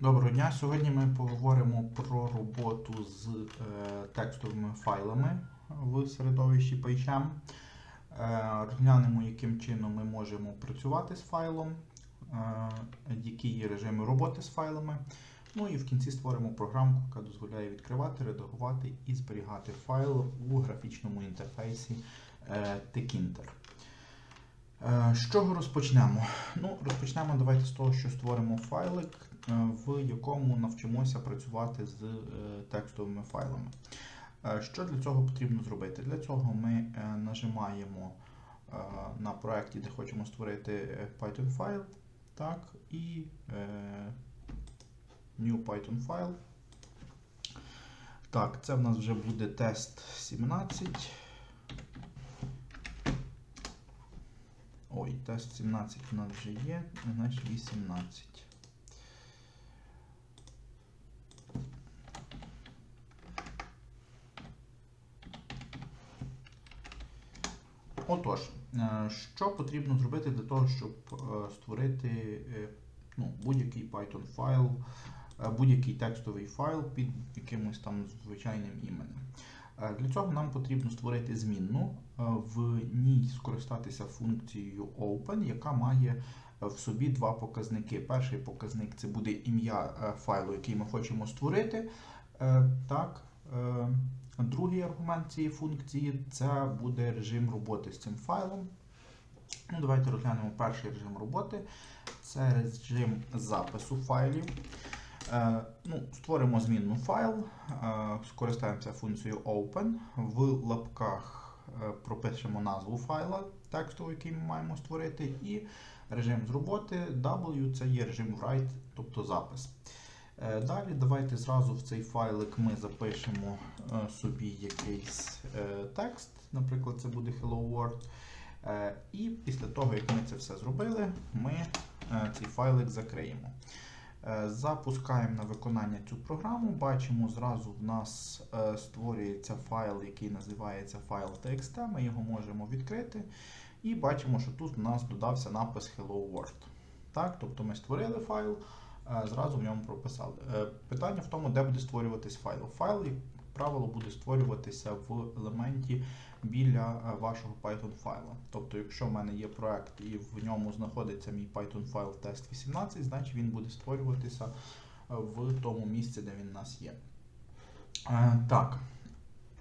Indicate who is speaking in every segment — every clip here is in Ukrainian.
Speaker 1: Доброго дня. Сьогодні ми поговоримо про роботу з е, текстовими файлами в середовищі PyCharm. Е, розглянемо, яким чином ми можемо працювати з файлом, е, які є режими роботи з файлами. Ну і в кінці створимо програмку, яка дозволяє відкривати, редагувати і зберігати файл у графічному інтерфейсі е, Tkinter. Е, З чого розпочнемо? Ну, розпочнемо давайте з того, що створимо файлик, в якому навчимося працювати з е, текстовими файлами. Е, Що для цього потрібно зробити? Для цього ми е, нажимаємо е, на проєкті, де хочемо створити е, Python файл, так, і е, New Python файл. Так, це в нас вже буде тест 17. Ой, тест 17 у нас вже є, значить 18. Отож, е, що потрібно зробити для того, щоб е, створити е, ну, будь-який Python файл, будь-який текстовий файл під якимось там звичайним іменем. Для цього нам потрібно створити змінну, в ній скористатися функцією open, яка має в собі два показники. Перший показник це буде ім'я файлу, який ми хочемо створити. Так. Другий аргумент цієї функції це буде режим роботи з цим файлом. Ну, Давайте розглянемо перший режим роботи. Це режим запису файлів. Е, ну, Створимо змінну файл, е, скористаємося функцією open. В лапках е, пропишемо назву файла текстовий, який ми маємо створити, і режим з роботи W це є режим write, тобто запис. Е, Далі давайте зразу в цей файлик ми запишемо е, собі якийсь е, текст, наприклад, це буде Hello World. І після того, як ми це все зробили, ми цей файлик закриємо. Запускаємо на виконання цю програму. Бачимо, зразу в нас створюється файл, який називається файл TXT. Ми його можемо відкрити. І бачимо, що тут у нас додався напис Hello World. Так, тобто ми створили файл, зразу в ньому прописали. Е, Питання в тому, де буде створюватись файл. Файл, як правило, буде створюватися в елементі біля е, вашого Python файла. Тобто, якщо в мене є проект і в ньому знаходиться мій Python файл test 18, значить він буде створюватися е, в тому місці, де він у нас є. Е, Так,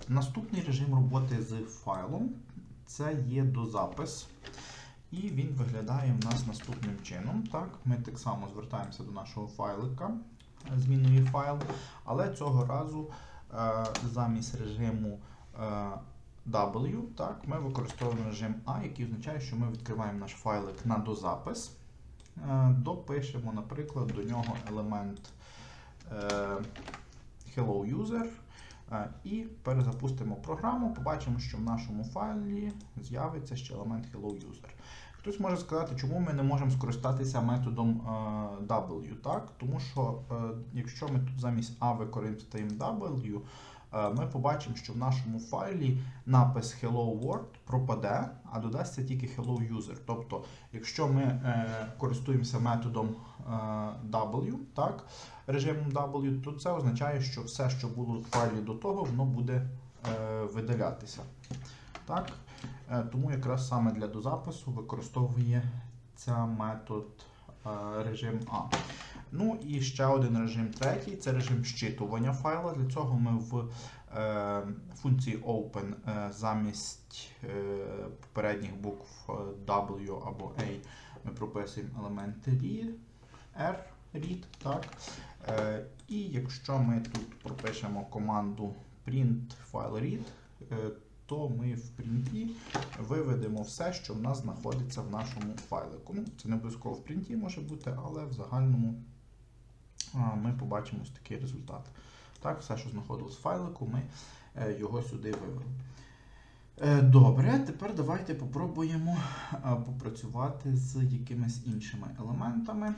Speaker 1: наступний режим роботи з файлом це є дозапис. І він виглядає в нас наступним чином. Так, Ми так само звертаємося до нашого файлика, зміною файл, але цього разу е, замість режиму е, W, так, ми використовуємо режим A, який означає, що ми відкриваємо наш файлик на дозапис. Е, допишемо, наприклад, до нього елемент Hello User. І перезапустимо програму, побачимо, що в нашому файлі з'явиться ще елемент Hello User. Хтось може сказати, чому ми не можемо скористатися методом е, W, так? Тому що е, якщо ми тут замість A використаємо W, ми побачимо, що в нашому файлі напис Hello World пропаде, а додасться тільки Hello User. Тобто, якщо ми е, користуємося методом е, W, так, режимом W, то це означає, що все, що було в файлі до того, воно буде е, видалятися. Так? Е, Тому якраз саме для дозапису використовується метод е, режим А. Ну і ще один режим третій це режим щитування файла. Для цього ми в е, функції Open е, замість е, попередніх букв W або A ми прописуємо елементи read, R, read, так. Е, і якщо ми тут пропишемо команду print file read, е, то ми в принті виведемо все, що в нас знаходиться в нашому файлику. Ну, це не обов'язково в принті може бути, але в загальному ми побачимо ось такий результат. Так, все, що знаходилось в файлику, ми е, його сюди вивели. Е, Добре, тепер давайте попробуємо попрацювати з якимись іншими елементами.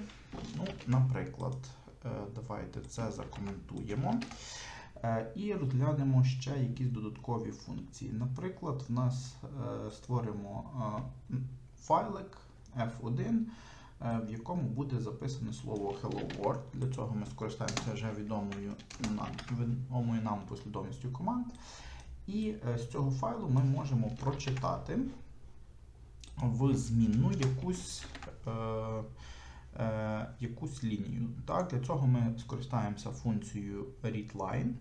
Speaker 1: Ну, Наприклад, е, давайте це закоментуємо. І розглянемо ще якісь додаткові функції. Наприклад, в нас створимо файлик F1, е, в якому буде записане слово Hello World. Для цього ми скористаємося вже відомою нам, відомою нам послідовністю команд. І е, з цього файлу ми можемо прочитати в змінну якусь, е, е, якусь лінію. Так? Для цього ми скористаємося функцією readLine.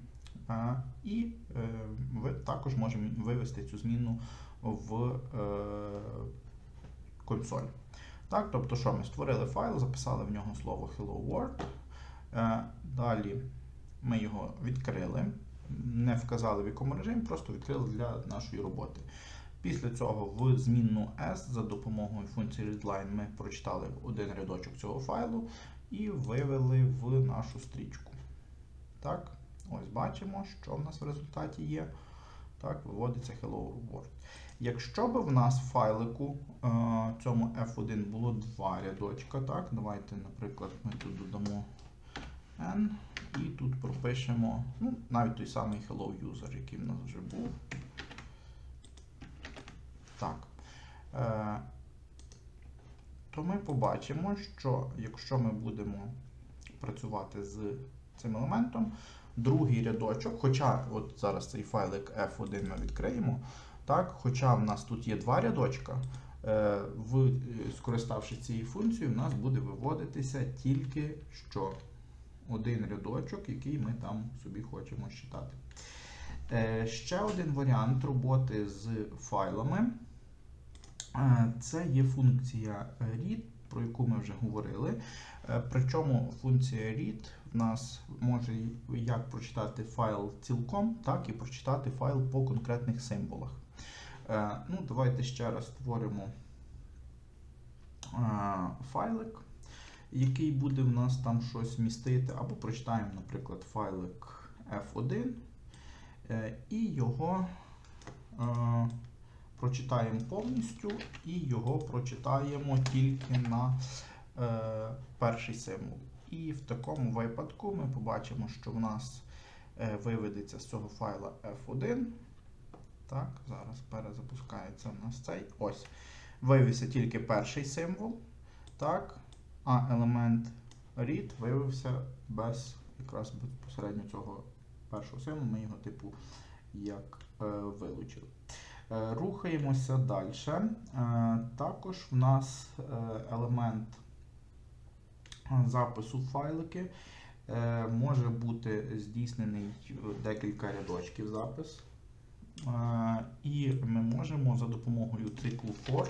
Speaker 1: е, І е, також можемо вивести цю змінну в е, консоль. Так, тобто, що ми створили файл, записали в нього слово Hello World. Е, Далі ми його відкрили, не вказали в якому режимі, просто відкрили для нашої роботи. Після цього в змінну S за допомогою функції readline ми прочитали один рядочок цього файлу і вивели в нашу стрічку. Так, ось бачимо, що в нас в результаті є. Так, виводиться Hello World. Якщо б в нас в файлику е, цьому F1 було два рядочка, так, давайте, наприклад, ми тут додамо N і тут пропишемо ну, навіть той самий Hello User, який в нас вже був. Так. Е, то ми побачимо, що якщо ми будемо працювати з цим елементом, другий рядочок, хоча от зараз цей файлик F1 ми відкриємо, так, хоча в нас тут є два рядочка, е, в, е, скориставшись цією функцією, в нас буде виводитися тільки що один рядочок, який ми там собі хочемо читати. Е, Ще один варіант роботи з файлами. Це є функція read, про яку ми вже говорили. Причому функція read в нас може як прочитати файл цілком, так і прочитати файл по конкретних символах. Е, Ну, Давайте ще раз створимо е, файлик, який буде в нас там щось містити, або прочитаємо, наприклад, файлик F1 е, і його прочитаємо повністю, і його прочитаємо тільки на перший символ. І в такому випадку ми побачимо, що в нас виведеться з цього файла F1. Так, зараз перезапускається в нас цей. Ось. Вивівся тільки перший символ. Так, а елемент read виявився без якраз безпосередньо цього першого символу. Ми його, типу, як е, вилучили. Е, Рухаємося далі. Е, Також в нас е, елемент запису файлики е, може бути здійснений декілька рядочків запис. І ми можемо за допомогою циклу for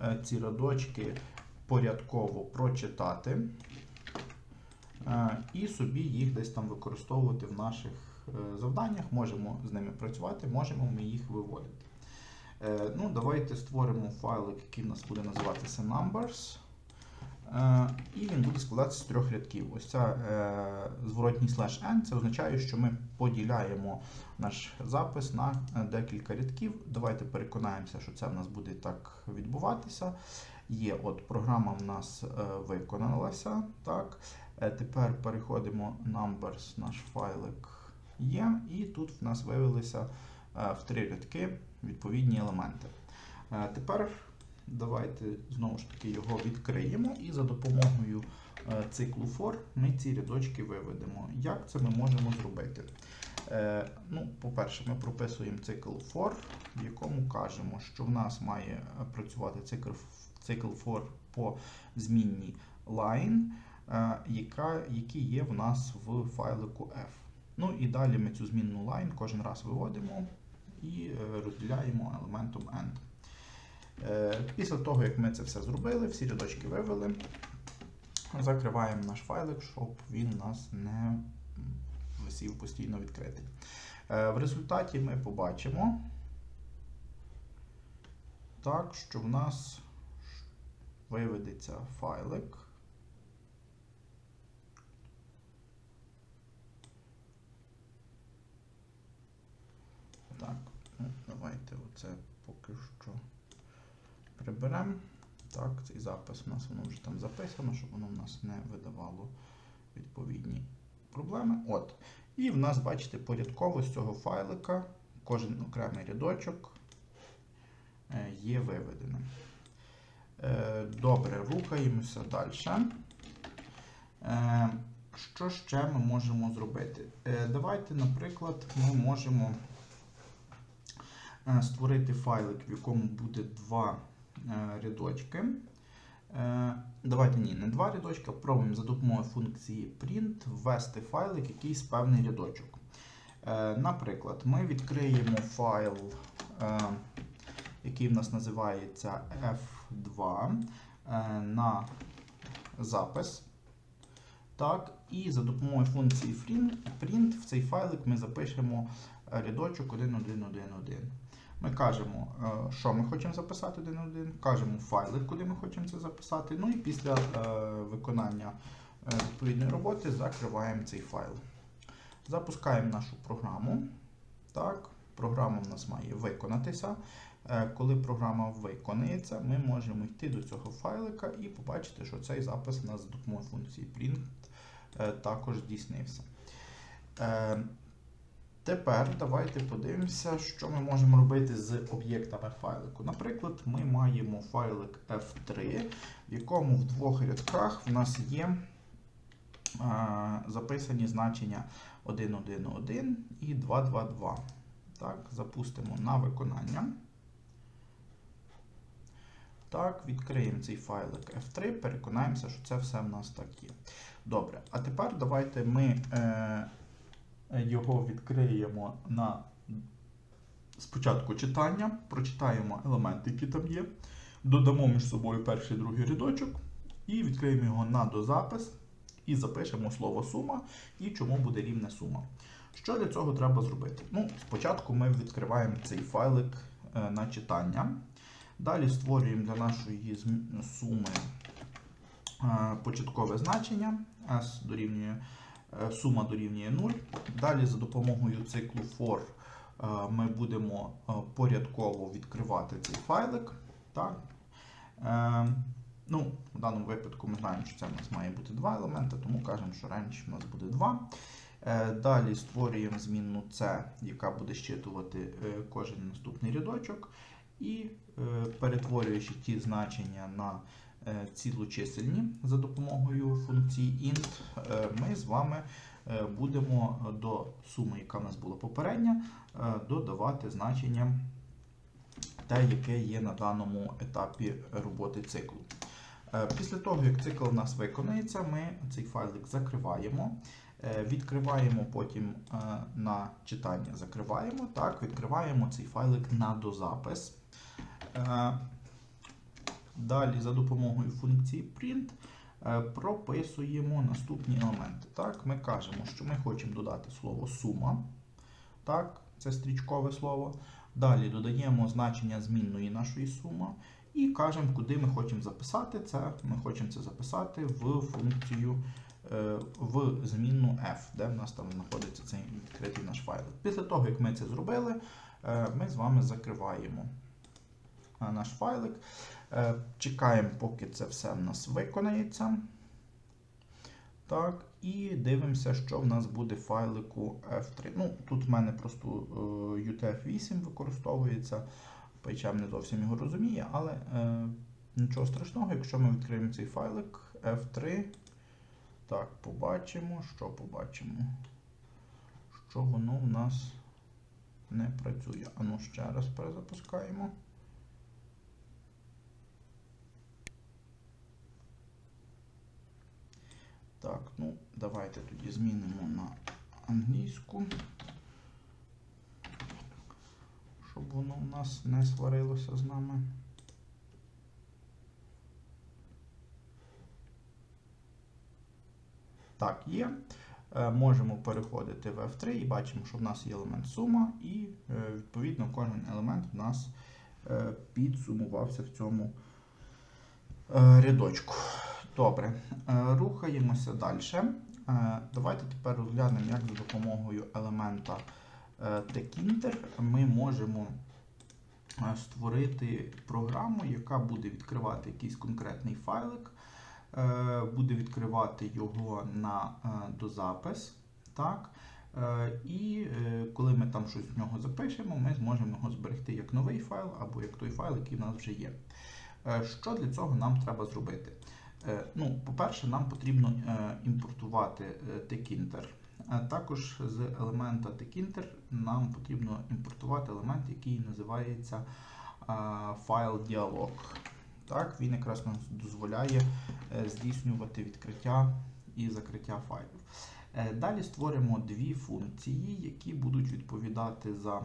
Speaker 1: е, ці рядочки порядково прочитати е, і собі їх десь там використовувати в наших е, завданнях. Можемо з ними працювати, можемо ми їх виводити. Ну, Давайте створимо файлик, який в нас буде називатися Numbers. Е, І він буде складатися з трьох рядків. Ось ця е, зворотній слеш n, це означає, що ми поділяємо наш запис на е, декілька рядків. Давайте переконаємося, що це в нас буде так відбуватися. Є, от програма в нас виконалася. Так. Тепер переходимо numbers, наш файлик є, і тут в нас виявилися в три рядки відповідні елементи. Тепер давайте знову ж таки його відкриємо і за допомогою е, циклу for ми ці рядочки виведемо. Як це ми можемо зробити? Е, Ну, По-перше, ми прописуємо цикл for, в якому кажемо, що в нас має е, працювати цикл, цикл for по змінній line, яка, які є в нас в файлику F. Ну і далі ми цю змінну line кожен раз виводимо і розділяємо елементом end. Е, Після того, як ми це все зробили, всі рядочки вивели, закриваємо наш файлик, щоб він у нас не висів постійно відкритий. Е, В результаті ми побачимо, так, що в нас виведеться файлик. Так, ну, давайте оце приберемо. Так, цей запис у нас воно вже там записано, щоб воно в нас не видавало відповідні проблеми. От. І в нас, бачите, порядково з цього файлика кожен окремий рядочок е, є виведеним. Е, Добре, рухаємося далі. Е, Що ще ми можемо зробити? Давайте, наприклад, ми можемо створити файлик, в якому буде два рядочки. Е, Давайте ні, не два рядочки, пробуємо за допомогою функції print ввести файлик, якийсь певний рядочок. Е, Наприклад, ми відкриємо файл, е, який в нас називається F2 е, на запис. Так, і за допомогою функції print, в цей файлик ми запишемо е, рядочок 1111. Ми кажемо, е, що ми хочемо записати 1.1, кажемо файлик, куди ми хочемо це записати. Ну і після е, виконання е, відповідної роботи закриваємо цей файл. Запускаємо нашу програму. Так, програма в нас має виконатися. Коли програма виконається, ми можемо йти до цього файлика і побачити, що цей запис у нас за допомогою функції print також здійснився. Е, Тепер давайте подивимося, що ми можемо робити з об'єктами файлику. Наприклад, ми маємо файлик F3, в якому в двох рядках в нас є а, записані значення 1.1.1 і 2.2.2. Так, запустимо на виконання. Так, відкриємо цей файлик F3, переконаємося, що це все в нас так є. Добре, а тепер давайте ми. Е, його відкриємо на спочатку читання, прочитаємо елементи, які там є, додамо між собою перший і другий рядочок, і відкриємо його на дозапис і запишемо слово сума і чому буде рівне сума. Що для цього треба зробити? Ну, Спочатку ми відкриваємо цей файлик е, на читання. Далі створюємо для нашої суми е, початкове значення S дорівнює сума дорівнює 0. Далі за допомогою циклу for е, ми будемо е, порядково відкривати цей файлик. Так? Е, Ну, В даному випадку ми знаємо, що це в нас має бути два елементи, тому кажемо, що range у нас буде 2. Е, Далі створюємо змінну C, яка буде щитувати е, кожен наступний рядочок. І е, перетворюючи ті значення на е, цілочисельні за допомогою функції int, е, ми з вами е, будемо до суми, яка в нас була попередня, е, додавати значення те, яке є на даному етапі роботи циклу. Після того, як цикл у нас виконається, ми цей файлик закриваємо. Відкриваємо потім на читання, закриваємо. Так, відкриваємо цей файлик на дозапис. Далі за допомогою функції print прописуємо наступні елементи. Так, Ми кажемо, що ми хочемо додати слово сума. Так, Це стрічкове слово. Далі додаємо значення змінної нашої суми. І кажемо, куди ми хочемо записати це. Ми хочемо це записати в функцію е, в змінну f, де в нас там знаходиться цей відкритий наш файл. Після того, як ми це зробили, е, ми з вами закриваємо е, наш файлик. Е, Чекаємо, поки це все в нас виконається. Так, і дивимося, що в нас буде файлику F3. Ну, Тут в мене просто е, UTF-8 використовується. PyCharm не зовсім його розуміє, але е, нічого страшного, якщо ми відкриємо цей файлик F3, так, побачимо, що побачимо. Що воно в нас не працює. Ану, ще раз перезапускаємо. Так, ну, давайте тоді змінимо на англійську, щоб воно у нас не сварилося з нами. Так, є. Е, Можемо переходити в F3 і бачимо, що в нас є елемент сума, і е, відповідно кожен елемент у нас е, підсумувався в цьому рядочку. Добре, е, рухаємося далі. Е, Давайте тепер розглянемо, як за допомогою елемента е, ми можемо створити програму, яка буде відкривати якийсь конкретний файлик, буде відкривати його на дозапис. Так? І коли ми там щось в нього запишемо, ми зможемо його зберегти як новий файл або як той файл, який в нас вже є. Що для цього нам треба зробити? Е, Ну, по-перше, нам потрібно е, імпортувати е. А також з елемента tkinter нам потрібно імпортувати елемент, який називається файл діалог. Так, він якраз нам дозволяє здійснювати відкриття і закриття файлів. Далі створимо дві функції, які будуть відповідати за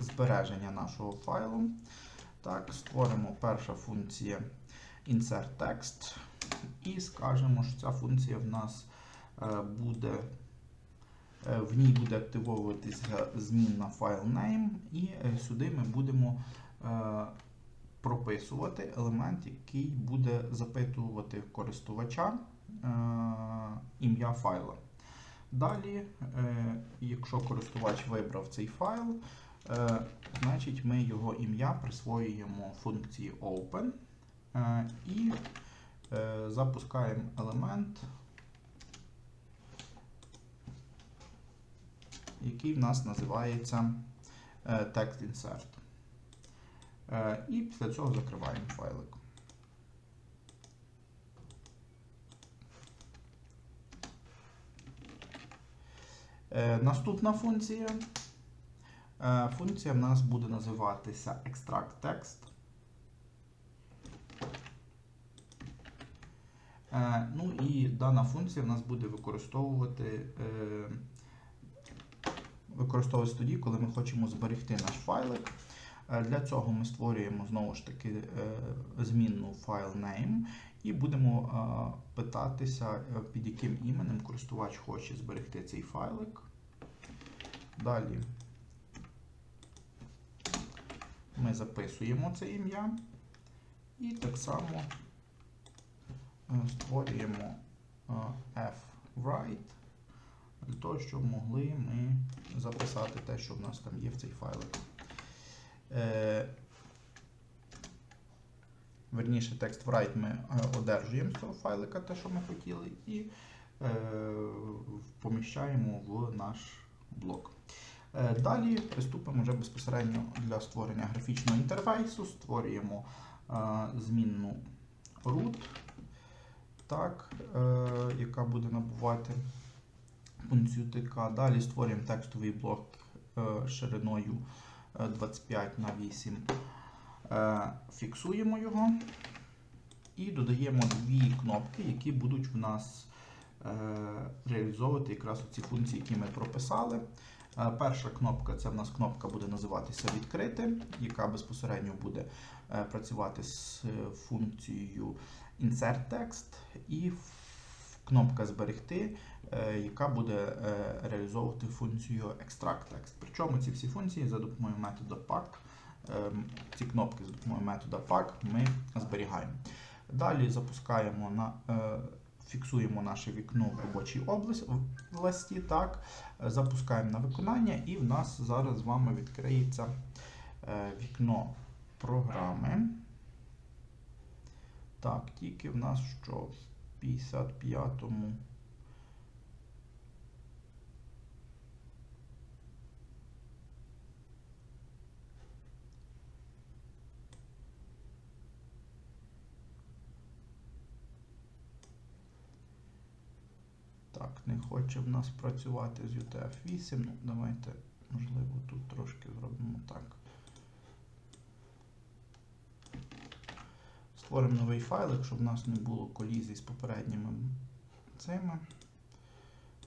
Speaker 1: збереження нашого файлу. Так, створимо перша функція insert text і скажемо, що ця функція в нас е, буде. е, В ній буде активовуватися змінна файл name, і е, сюди ми будемо прописувати елемент, який буде запитувати користувача ім'я файла. Далі, якщо користувач вибрав цей файл, значить ми його ім'я присвоюємо функції open е, і е, запускаємо елемент, який в нас називається е, text insert. Е, І після цього закриваємо файлик. Е, Наступна функція. Е, Функція в нас буде називатися extract text. Е, Ну і дана функція в нас буде використовувати е, використовуватися тоді, коли ми хочемо зберегти наш файлик. Для цього ми створюємо знову ж таки змінну файл name і будемо питатися, під яким іменем користувач хоче зберегти цей файлик. Далі ми записуємо це ім'я і так само е, створюємо е, fwrite для того, щоб могли ми записати те, що в нас там є в цей файлик. Е, Верніше, текст write ми одержуємо з цього файлика те, що ми хотіли, і поміщаємо в наш блок. Е, Далі приступимо вже безпосередньо для створення графічного інтерфейсу. Створюємо е, змінну root, так, е, яка буде набувати функцію ТК. Далі створюємо текстовий блок шириною е, 25 на 8. Е, Фіксуємо його і додаємо дві кнопки, які будуть в нас реалізовувати якраз ці функції, які ми прописали. Е, Перша кнопка це в нас кнопка буде називатися відкрити, яка безпосередньо буде е, працювати з е, функцією insert text, і кнопка зберегти, яка буде реалізовувати функцію extract text. Причому ці всі функції за допомогою методу pack, ці кнопки за допомогою методу pack ми зберігаємо. Далі запускаємо на фіксуємо наше вікно в робочій області, так, е, запускаємо на виконання, і в нас зараз з вами відкриється е, вікно програми. Так, тільки в нас що в 55-му. Так, не хоче в нас працювати з UTF-8. Ну, давайте, можливо, тут трошки зробимо так. Створимо новий файлик, щоб в нас не було колізій з попередніми цими.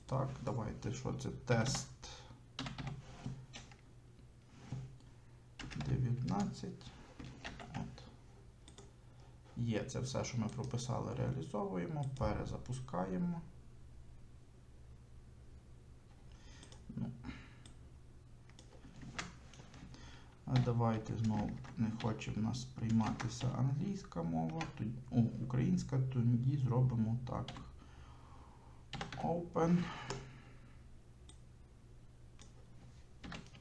Speaker 1: Так, давайте, що це? Тест 19. От. Є це все, що ми прописали, реалізовуємо, перезапускаємо. Давайте знову не хоче в нас прийматися англійська мова, тоді, о, українська, тоді зробимо так. Open.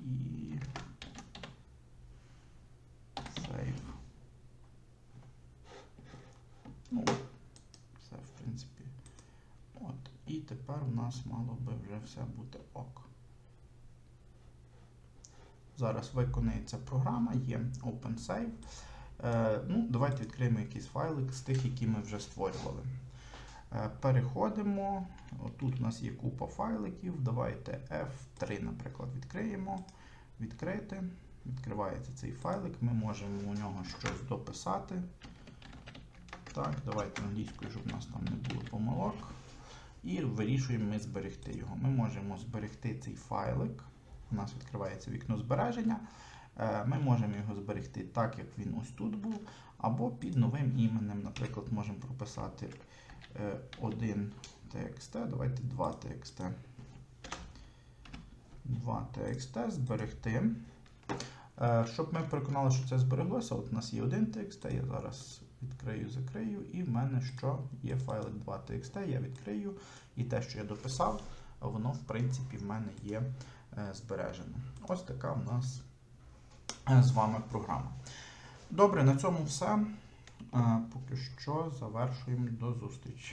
Speaker 1: І save. Ну, все, в принципі. От. І тепер у нас мало би вже все бути ок. Зараз виконується програма, є OpenSave. Е, ну, давайте відкриємо якийсь файлик з тих, які ми вже створювали. Е, переходимо. Отут у нас є купа файликів. Давайте F3, наприклад, відкриємо. Відкрити. Відкривається цей файлик. Ми можемо у нього щось дописати. Так, давайте англійською, щоб у нас там не було помилок. І вирішуємо ми зберегти його. Ми можемо зберегти цей файлик. У нас відкривається вікно збереження. Е, Ми можемо його зберегти так, як він ось тут був, або під новим іменем. Наприклад, можемо прописати е, один TXT, давайте 2 TXT. 2 TXT зберегти. Е, Щоб ми переконали, що це збереглося, от у нас є один TXT, я зараз відкрию, закрию, і в мене що є файлик 2 TXT, я відкрию, і те, що я дописав, воно в принципі в мене є е, збережено. Ось така в нас е, з вами програма. Добре, на цьому все. Е, Поки що завершуємо до зустрічі.